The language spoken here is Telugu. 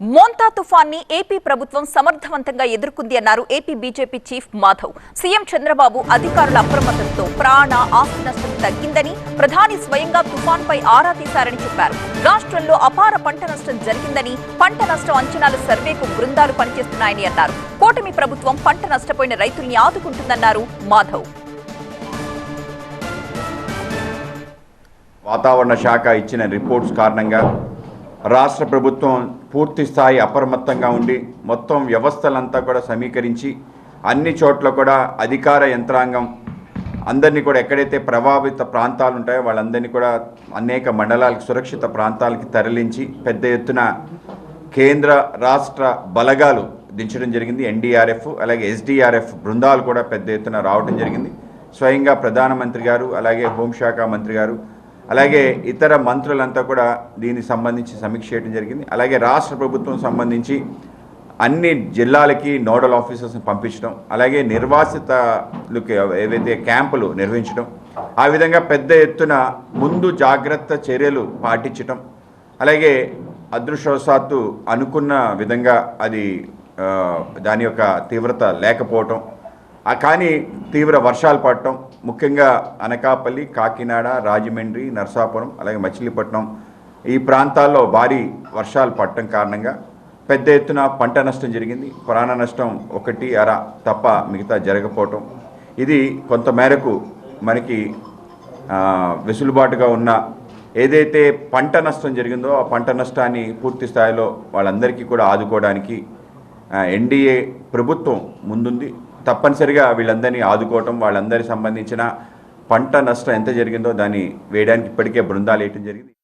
మోంతా తుఫాన్ని ఏపీ ప్రభుత్వం సమర్థవంతంగా ఎదుర్కొంది అన్నారు AP BJP chief Madhav. CM Chandrababu అధికారుల అప్రమత్తతో ప్రాణ ఆస్తి నష్టం తగ్గిందని ప్రధాని స్వయంగా తుఫాన్పై ఆరా తీశారని చెప్పారు. రాష్ట్రంలో అపార పంట నష్టం జరిగిందని పంట నష్టం అంచనాల సర్వేకు బృందాలు పనిచేస్తున్నాయని అన్నారు. కూటమి ప్రభుత్వం పంట నష్టపోయిన రైతుల్ని ఆదుకుంటుందన్నారు మాధవ్. వాతావరణ శాఖ ఇచ్చిన రిపోర్ట్స్ కారణంగా రాష్ట్ర ప్రభుత్వం పూర్తి స్థాయి అప్రమత్తంగా ఉండి మొత్తం వ్యవస్థలంతా కూడా సమీకరించి అన్ని చోట్ల కూడా అధికార యంత్రాంగం అందరినీ కూడా ఎక్కడైతే ప్రభావిత ప్రాంతాలు ఉంటాయో వాళ్ళందరినీ కూడా అనేక మండలాలకు సురక్షిత ప్రాంతాలకి తరలించి పెద్ద ఎత్తున కేంద్ర రాష్ట్ర బలగాలు దించడం జరిగింది. ఎన్డీఆర్ఎఫ్ అలాగే ఎస్డీఆర్ఎఫ్ బృందాలు కూడా పెద్ద ఎత్తున రావడం జరిగింది. స్వయంగా ప్రధానమంత్రి గారు అలాగే హోంశాఖ మంత్రి గారు అలాగే ఇతర మంత్రులంతా కూడా దీనికి సంబంధించి సమీక్ష చేయడం జరిగింది. అలాగే రాష్ట్ర ప్రభుత్వం సంబంధించి అన్ని జిల్లాలకి నోడల్ ఆఫీసర్స్ని పంపించడం అలాగే నిర్వాసితలకు ఏవైతే క్యాంపులు నిర్వహించడం ఆ విధంగా పెద్ద ఎత్తున ముందు జాగ్రత్త చర్యలు పాటించటం అలాగే అదృష్టవశాత్తు అనుకున్న విధంగా అది దాని యొక్క తీవ్రత లేకపోవటం కానీ తీవ్ర వర్షాలు పడటం ముఖ్యంగా అనకాపల్లి కాకినాడ రాజమండ్రి నరసాపురం అలాగే మచిలీపట్నం ఈ ప్రాంతాల్లో భారీ వర్షాలు పడటం కారణంగా పెద్ద ఎత్తున పంట నష్టం జరిగింది. ప్రాణ నష్టం ఒకటి అర తప్ప మిగతా జరగకపోవటం. ఇది కొంత మేరకు మనకి వెసులుబాటుగా ఉన్న ఏదైతే పంట నష్టం జరిగిందో ఆ పంట నష్టాన్ని పూర్తి స్థాయిలో వాళ్ళందరికీ కూడా ఆదుకోవడానికి ఎన్డీఏ ప్రభుత్వం ముందుంది. తప్పనిసరిగా వీళ్ళందరినీ ఆదుకోవటం వాళ్ళందరి సంబంధించిన పంట నష్టం ఎంత జరిగిందో దాన్ని వేయడానికి ఇప్పటికే బృందాలు వేయటం జరిగింది.